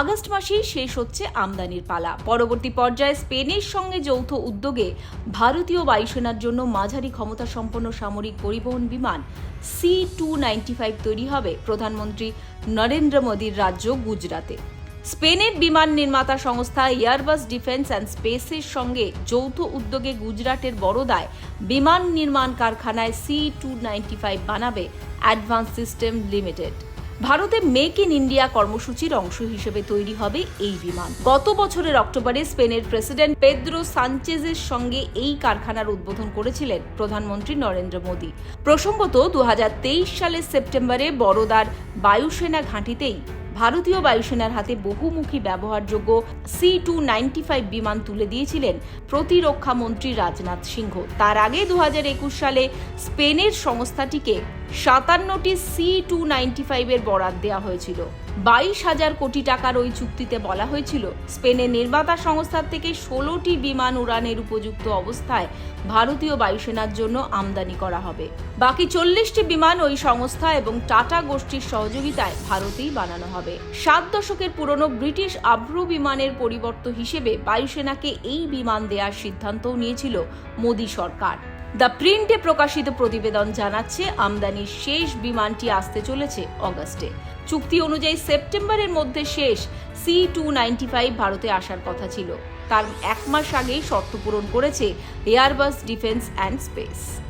August মাসেই শেষ হচ্ছে আমদানির পালা। পরবর্তী পর্যায়ে স্পেনের সঙ্গে যৌথ উদ্যোগে ভারতীয় বায়ুসেনার জন্য মাঝারি ক্ষমতা সম্পন্ন সামরিক পরিবহন বিমান সি টু নাইনটি ফাইভ তৈরি হবে প্রধানমন্ত্রী নরেন্দ্র মোদীর রাজ্য গুজরাতে স্পেনের বিমান নির্মাতা সংস্থা এয়ারবাস ডিফেন্স অ্যান্ড স্পেসের সঙ্গে যৌথ উদ্যোগে গুজরাটের বড়োদায় বিমান নির্মাণ কারখানায় সি টু নাইনটি ফাইভ বানাবে অ্যাডভান্স সিস্টেম লিমিটেড। ভারতে মেক ইন ইন্ডিয়া কর্মসূচির অংশ হিসেবে তৈরি হবে এই বিমান। গত বছরের অক্টোবরে স্পেনের প্রেসিডেন্ট পেদ্রো সানচেজের সঙ্গে এই কারখানার উদ্বোধন করেছিলেন প্রধানমন্ত্রী নরেন্দ্র মোদী। প্রসঙ্গত দু সালের সেপ্টেম্বরে বড়োদার বায়ুসেনা ঘাঁটিতেই ভারতীয় বায়ুসেনার হাতে বহুমুখী ব্যবহারযোগ্য সি টু নাইনটি ফাইভ বিমান তুলে দিয়েছিলেন প্রতিরক্ষা মন্ত্রী রাজনাথ সিংহ। তার আগে দু হাজার একুশ সালে স্পেনের সংস্থাটিকে সাতান্নটি সি টু নাইনটি ফাইভের বরাদ দেওয়া হয়েছিল। বাইশ হাজার কোটি টাকার ওই চুক্তিতে বলা হয়েছিল, স্পেনের নির্মাতা সংস্থার থেকে ষোলোটি বিমান উড়ানের উপযুক্ত অবস্থায় ভারতীয় বায়ুসেনার জন্য আমদানি করা হবে। বাকি চল্লিশটি বিমান ওই সংস্থা এবং টাটা গোষ্ঠীর সহযোগিতায় ভারতেই বানানো হবে। সাত দশকের পুরনো ব্রিটিশ আব্রু বিমানের পরিবর্ত হিসেবে বায়ুসেনাকে এই বিমান দেওয়ার সিদ্ধান্তও নিয়েছিল মোদী সরকার। দ্য প্রিন্টে প্রকাশিত প্রতিবেদন জানাচ্ছে আমদানির শেষ, বিমানটি আসতে চলেছে অগাস্টে। চুক্তি অনুযায়ী সেপ্টেম্বরের মধ্যে শেষ সি টু নাইনটি ফাইভ ভারতে আসার কথা ছিল। তার এক মাস আগেই শর্ত পূরণ করেছে এয়ারবাস ডিফেন্স অ্যান্ড স্পেস